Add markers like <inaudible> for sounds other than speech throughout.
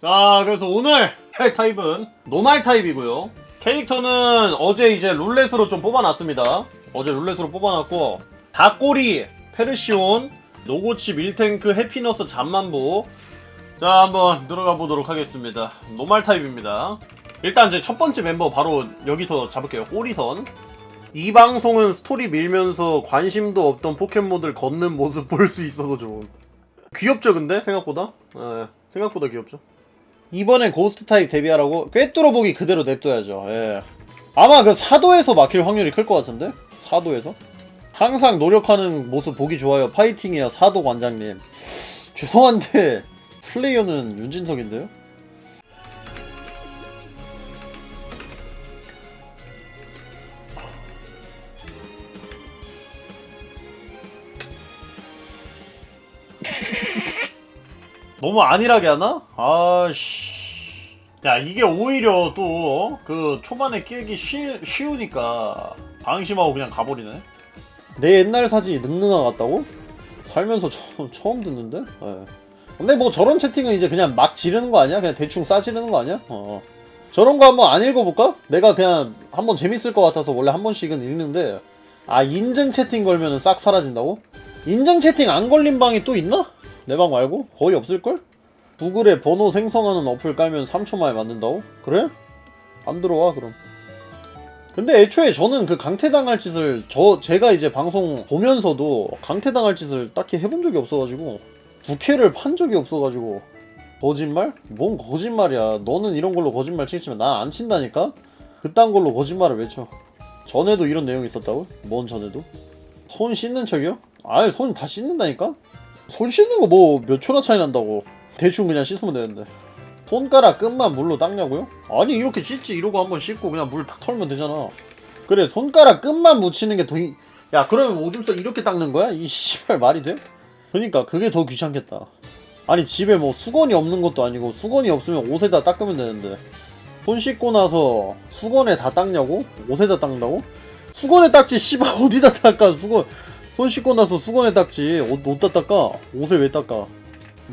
자, 그래서 오늘 할 타입은 노말 타입이고요. 캐릭터는 어제 이제 룰렛으로 좀 뽑아놨습니다. 어제 룰렛으로 뽑아놨고 닭꼬리, 페르시온, 노고치, 밀탱크, 해피너스, 잠만보. 자, 한번 들어가 보도록 하겠습니다. 노말 타입입니다. 일단 이제 첫 번째 멤버 바로 여기서 잡을게요. 꼬리선. 이 방송은 스토리 밀면서 관심도 없던 포켓몬들 걷는 모습 볼 수 있어서 좋은. 귀엽죠, 근데 생각보다. 예, 생각보다 귀엽죠. 이번엔 고스트 타입 데뷔하라고 꿰뚫어 보기 그대로 냅둬야죠. 예. 아마 그 사도에서 막힐 확률이 클 것 같은데? 사도에서? 항상 노력하는 모습 보기 좋아요. 파이팅이야, 사도 관장님. <laughs> 죄송한데, 플레이어는 윤진석인데요? 너무 안일하게 하나? 아씨. 야, 이게 오히려 또, 그, 초반에 끼기 쉬, 쉬우니까, 방심하고 그냥 가버리네. 내 옛날 사진이 능능아 같다고? 살면서 처음, 처음 듣는데? 예. 근데 뭐 저런 채팅은 이제 그냥 막 지르는 거 아니야? 그냥 대충 싸지르는 거 아니야? 어. 저런 거 한번 안 읽어볼까? 내가 그냥 한번 재밌을 것 같아서 원래 한 번씩은 읽는데, 아, 인증 채팅 걸면은 싹 사라진다고? 인증 채팅 안 걸린 방이 또 있나? 내 방 말고? 거의 없을걸? 구글에 번호 생성하는 어플 깔면 3초 만에 만든다고? 그래? 안 들어와 그럼 근데 애초에 저는 그 강퇴당할 짓을 저 제가 이제 방송 보면서도 강퇴당할 짓을 딱히 해본 적이 없어가지고 부캐를 판 적이 없어가지고 거짓말? 뭔 거짓말이야 너는 이런 걸로 거짓말 치겠지만 난 안 친다니까? 그딴 걸로 거짓말을 왜 쳐? 전에도 이런 내용이 있었다고? 뭔 전에도? 손 씻는 척이요? 아예 손 다 씻는다니까? 손 씻는 거 뭐 몇 초나 차이 난다고 대충 그냥 씻으면 되는데 손가락 끝만 물로 닦냐고요? 아니 이렇게 씻지 이러고 한번 씻고 그냥 물 탁 털면 되잖아 그래 손가락 끝만 묻히는 게 더 야 그러면 오줌석 이렇게 닦는 거야? 이 씨발 말이 돼? 그니까 그게 더 귀찮겠다 아니 집에 뭐 수건이 없는 것도 아니고 수건이 없으면 옷에다 닦으면 되는데 손 씻고 나서 수건에 다 닦냐고? 옷에다 닦는다고? 수건에 닦지 씨발 <laughs> 어디다 닦아 수건 손 씻고 나서 수건에 닦지. 옷, 옷다 닦아. 옷에 왜 닦아?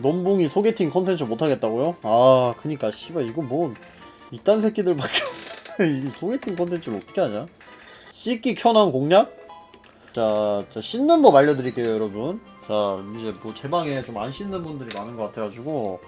넘붕이 소개팅 컨텐츠 못하겠다고요? 아 그니까 씨발 이거 뭐 이딴 새끼들밖에 없네. <laughs> 이 소개팅 컨텐츠를 어떻게 하냐? 씻기 켜놓은 공략? 자, 자 씻는 법 알려드릴게요 여러분. 자 이제 뭐 제 방에 좀 안 씻는 분들이 많은 것 같아가지고.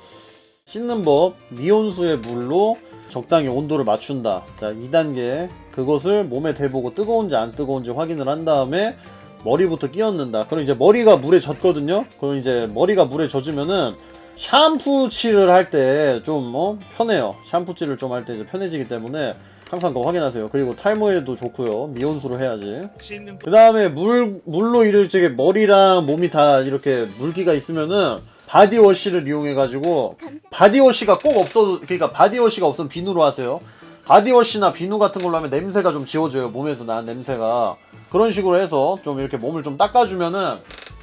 씻는 법 미온수의 물로 적당히 온도를 맞춘다. 자 2단계. 그것을 몸에 대보고 뜨거운지 안 뜨거운지 확인을 한 다음에 머리부터 끼얹는다. 그럼 이제 머리가 물에 젖거든요. 그럼 이제 머리가 물에 젖으면은 샴푸칠을 할 때좀 어? 편해요. 샴푸칠을 좀 할 때 이제 편해지기 때문에 항상 그거 확인하세요. 그리고 탈모에도 좋고요. 미온수로 해야지. 그 다음에 물 물로 이를 적에 머리랑 몸이 다 이렇게 물기가 있으면은 바디워시를 이용해가지고 바디워시가 꼭 없어도 그러니까 바디워시가 없으면 비누로 하세요. 바디워시나 비누 같은 걸로 하면 냄새가 좀 지워져요. 몸에서 나는 냄새가. 그런 식으로 해서 좀 이렇게 몸을 좀 닦아주면은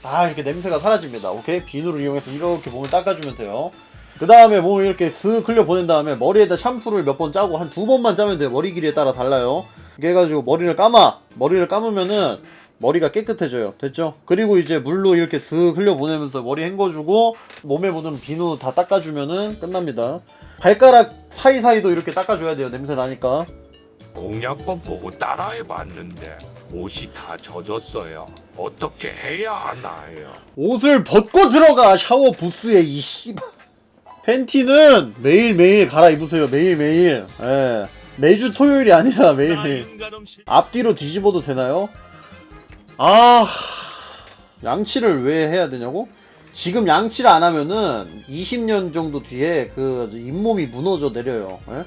아 이렇게 냄새가 사라집니다. 오케이 비누를 이용해서 이렇게 몸을 닦아주면 돼요. 그 다음에 몸을 이렇게 슥 흘려 보낸 다음에 머리에다 샴푸를 몇 번 짜고 한 두 번만 짜면 돼요. 머리 길이에 따라 달라요. 이렇게 해가지고 머리를 감아 머리를 감으면은 머리가 깨끗해져요. 됐죠? 그리고 이제 물로 이렇게 슥 흘려 보내면서 머리 헹궈주고 몸에 묻은 비누 다 닦아주면은 끝납니다. 발가락 사이사이도 이렇게 닦아줘야 돼요. 냄새 나니까. 공략법 보고 따라해봤는데 옷이 다 젖었어요. 어떻게 해야 하나요? 옷을 벗고 들어가 샤워 부스에 이 씨발 팬티는 매일매일 갈아입으세요 매일매일 예 매주 토요일이 아니라 매일매일 앞뒤로 뒤집어도 되나요? 아 양치를 왜 해야 되냐고? 지금 양치를 안 하면은 20년 정도 뒤에 그 잇몸이 무너져 내려요 예?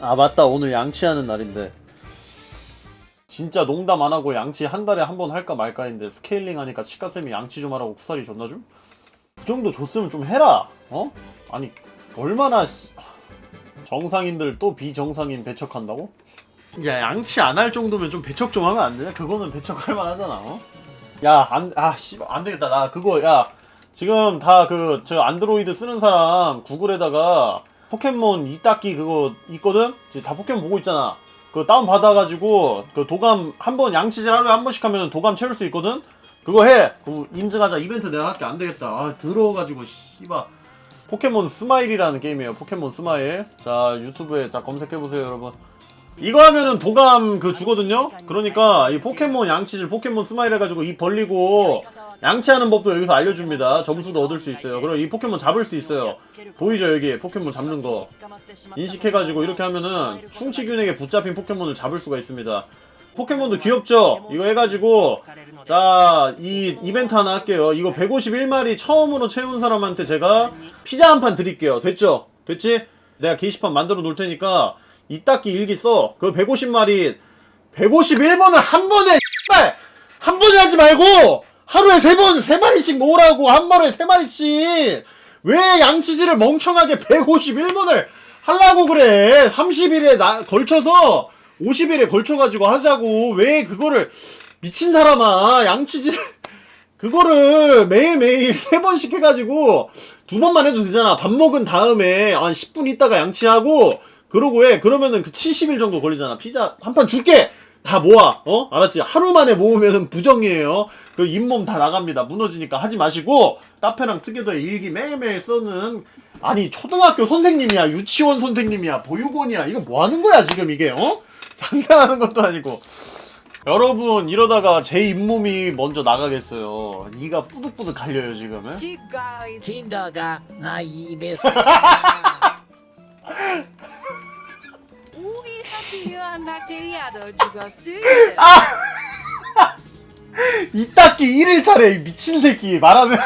아 맞다 오늘 양치하는 날인데 진짜 농담 안 하고 양치 한 달에 한 번 할까 말까인데 스케일링 하니까 치과쌤이 양치 좀 하라고 쿠사리 줬나 좀? 그 정도 줬으면 좀 해라 어? 아니 얼마나 씨- 정상인들 또 비정상인 배척한다고? 야 양치 안 할 정도면 좀 배척 좀 하면 안 되냐? 그거는 배척할 만하잖아 어? 야안아 씨발 안 되겠다 나 그거 야 지금 다 그 저 안드로이드 쓰는 사람 구글에다가 포켓몬 이닦기 그거 있거든? 지금 다 포켓몬 보고 있잖아 그거 다운 받아가지고 그 도감 한 번 양치질 하루에 한 번씩 하면 도감 채울 수 있거든? 그거 해. 그거 인증하자. 이벤트 내가 할게 안 되겠다. 아 더러워가지고 씨발 포켓몬 스마일이라는 게임이에요. 포켓몬 스마일. 자 유튜브에 자 검색해 보세요, 여러분. 이거 하면은 도감 그 주거든요. 그러니까 이 포켓몬 양치질 포켓몬 스마일 해가지고 입 벌리고 양치하는 법도 여기서 알려줍니다. 점수도 얻을 수 있어요. 그럼 이 포켓몬 잡을 수 있어요. 보이죠 여기 포켓몬 잡는 거 인식해가지고 이렇게 하면은 충치균에게 붙잡힌 포켓몬을 잡을 수가 있습니다. 포켓몬도 귀엽죠? 이거 해가지고 자, 이 이벤트 하나 할게요. 이거 151마리 처음으로 채운 사람한테 제가 피자 한 판 드릴게요. 됐죠? 됐지? 내가 게시판 만들어 놓을 테니까 이따기 일기 써. 그 150마리 151번을 한 번에! <laughs> 한 번에 하지 말고 하루에 세 번, 세 마리씩 모으라고 한 번에 세 마리씩. 왜 양치질을 멍청하게 151번을 하려고 그래? 30일에 나, 걸쳐서 50일에 걸쳐가지고 하자고. 왜 그거를 미친 사람아. 양치질. <laughs> 그거를 매일매일 세 번씩 해가지고 두 번만 해도 되잖아. 밥 먹은 다음에 한 10분 있다가 양치하고 그러고 해. 그러면은 그 70일 정도 걸리잖아. 피자 한 판 줄게 다 모아 어? 알았지? 하루 만에 모으면은 부정이에요. 그 잇몸 다 나갑니다. 무너지니까 하지 마시고 카페랑 특이도의 일기 매일매일 써는 아니 초등학교 선생님이야 유치원 선생님이야 보육원이야. 이거 뭐 하는 거야 지금 이게 어? <laughs> 장난하는 것도 아니고. 여러분 이러다가 제 잇몸이 먼저 나가겠어요. 이가 뿌득뿌득 갈려요 지금 에? 치과의 틴더가 나 입에서 <laughs> 필요한 박테리아도 죽었을 이따끼 1일차래 이 미친 새끼 말하는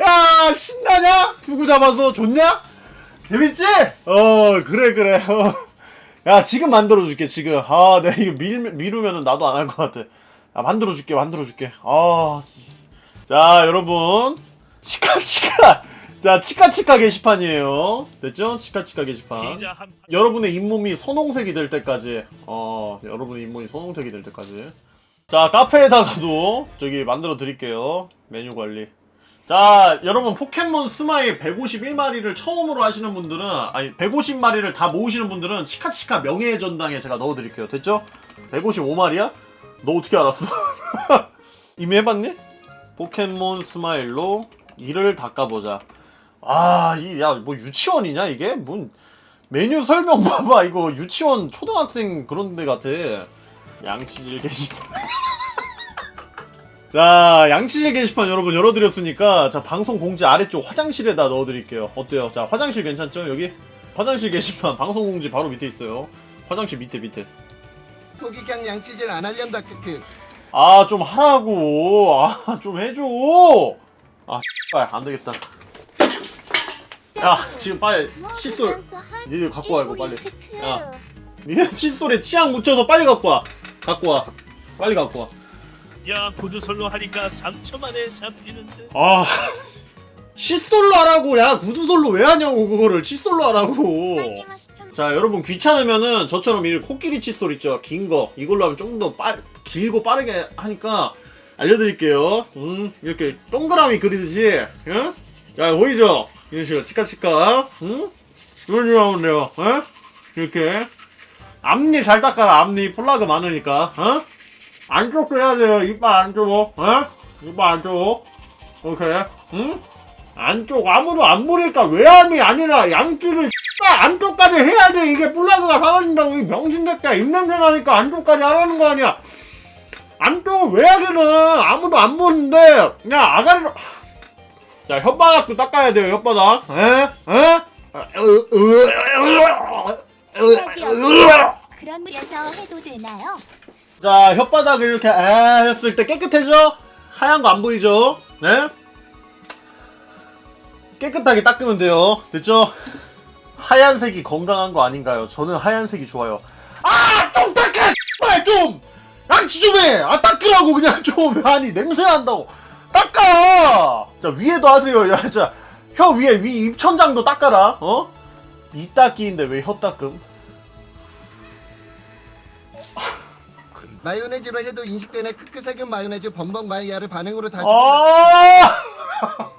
야 신나냐? fugu 잡아서 좋냐? 재밌지? 어 그래 그래 어. 야 지금 만들어줄게 지금 아 내가 이거 밀, 미루면은 나도 안 할 것 같아 야 만들어줄게 만들어줄게 아 씨. 자 여러분 치카치카 자 치카치카 게시판이에요 됐죠? 치카치카 게시판 여러분의 잇몸이 선홍색이 될 때까지 어 여러분의 잇몸이 선홍색이 될 때까지 자 카페에다가도 저기 만들어 드릴게요 메뉴 관리 자 여러분 포켓몬 스마일 151마리를 처음으로 하시는 분들은 아니 150마리를 다 모으시는 분들은 치카치카 명예의 전당에 제가 넣어 드릴게요 됐죠? 155마리야? 너 어떻게 알았어? <laughs> 이미 해봤니? 포켓몬 스마일로 이를 닦아보자 아, 이, 야, 뭐 유치원이냐, 이게? 뭔, 메뉴 설명 <laughs> 봐봐. 이거 유치원 초등학생 그런 데 같아. 양치질 게시판. <laughs> 자, 양치질 게시판 여러분 열어드렸으니까, 자, 방송 공지 아래쪽 화장실에다 넣어드릴게요. 어때요? 자, 화장실 괜찮죠? 여기? 화장실 게시판, 방송 공지 바로 밑에 있어요. 화장실 밑에, 밑에. 고기장 양치질 안 할련다 크크 아, 좀 하라고. 아, 좀 해줘. 아, 빨, 안 되겠다. 야, 지금 빨리 칫솔, 니들 갖고 와, 이거 빨리. 야, 니네 칫솔에 치약 묻혀서 빨리 갖고 와. 갖고 와. 빨리 갖고 와. 야 구두솔로 하니까 3초 만에 잡히는데 아, 칫솔로 하라고. 야, 구두솔로 왜 하냐고, 그거를. 칫솔로 하라고. 자, 여러분 귀찮으면은 저처럼 이 코끼리 칫솔 있죠? 긴 거. 이걸로 하면 좀더 빠, 길고 빠르게 하니까 알려드릴게요. 음, 이렇게 동그라미 그리듯이, 응? 야, 보이죠? 이런 식으로 치카치카, 응? 이런 식으로 하면 돼요, 응? 이렇게. 앞니 잘 닦아라, 앞니. 플라그 많으니까, 어? 안쪽도 해야 돼요, 이빨 안쪽, 어? 이빨 안쪽. 오케이, 응? 안쪽 아무도 안 보니까 외암이 아니라 양쪽을 안쪽까지 해야 돼 이게 플라그가 사라진다고 이 병신새끼야 입냄새 나니까 안쪽까지 하라는 거 아니야 안쪽을 왜 하기는 아무도 안 보는데 그냥 아가리로 자 혓바닥도 닦아야 돼요 혓바닥 에? 에? 그런 데서 해도 되나요? 자 혓바닥을 이렇게 에 했을 때 깨끗해져? 하얀 거 안 보이죠? 네? 깨끗하게 닦으면 돼요 됐죠? 하얀색이 건강한 거 아닌가요? 저는 하얀색이 좋아요 아! 좀 닦아! 빨 좀! 양치 좀 해! 아 닦으라고 그냥 <laughs> 좀! 아니 냄새 난다고 닦아! 자 위에도 하세요 야, 자, 혀 위에 위 입천장도 닦아라 어? 이 닦기인데 왜 혀 닦음? 마요네즈로 해도 인식되네 크크 세균 마요네즈 범벅 마이야를 반응으로 다 죽인다 아! <laughs>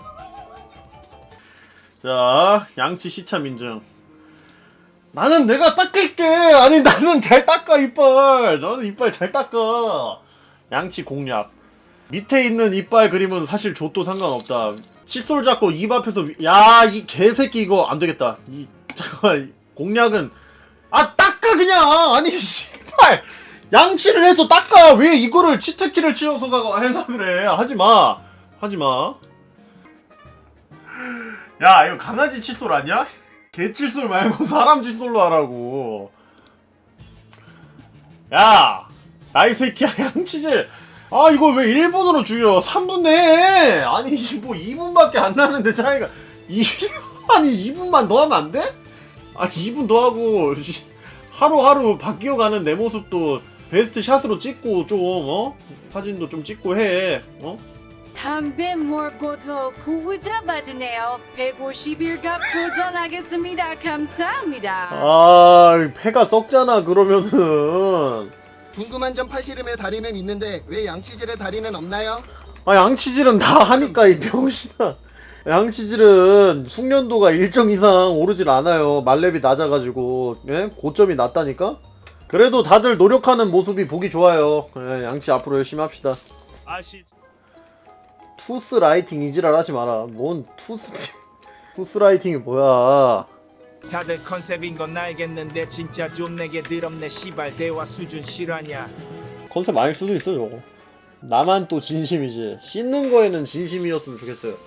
자, 양치 시참 인증. 나는 내가 닦을게. 아니, 나는 잘 닦아, 이빨. 나는 이빨 잘 닦아. 양치 공략. 밑에 있는 이빨 그림은 사실 좆도 상관없다. 칫솔 잡고 입 앞에서 야이 개새끼 이거 안 되겠다. 이 <laughs> 잠깐 만 공략은 아 닦아 그냥 아니 <laughs> 씨발 양치를 해서 닦아 왜 이거를 치트키를 치워서 가고 해서 그래 하지 마 하지 마. 야 이거 강아지 칫솔 아니야? 개 칫솔 말고 사람 칫솔로 하라고. 야, 나이 새끼야 <laughs> 양치질. 아 이거 왜 1분으로 줄여? 3분 내. 아니 뭐 2분밖에 안 나는데 차이가 2 아니 2분만 더 하면 안 돼? 아니 2분 더 하고 씨, 하루하루 바뀌어 가는 내 모습도 베스트 샷으로 찍고 좀 어? 사진도 좀 찍고 해. 어? 담배 mor고도 구구 잡아주네요. 150일갑 도전하겠습니다. 감사합니다. 아 폐가 썩잖아 그러면은. 궁금한 점 팔씨름의 다리는 있는데 왜 양치질의 다리는 없나요? 아 양치질은 다 하니까 이 병신아. 양치질은 숙련도가 일정 이상 오르질 않아요. 말렙이 낮아가지고 예? 고점이 낮다니까? 그래도 다들 노력하는 모습이 보기 좋아요. 예, 양치 앞으로 열심히 합시다. 아시 투스 라이팅 이지랄 하지 마라. 뭔 투스 <laughs> 투스 라이팅이 뭐야 다들 컨셉인 건 알겠는데 진짜 좀 내게 드럽네 시발. 대화 수준 실화냐? 컨셉 아닐 수도 있어 저거 나만 또 진심이지. 씻는 거에는 진심이었으면 좋겠어요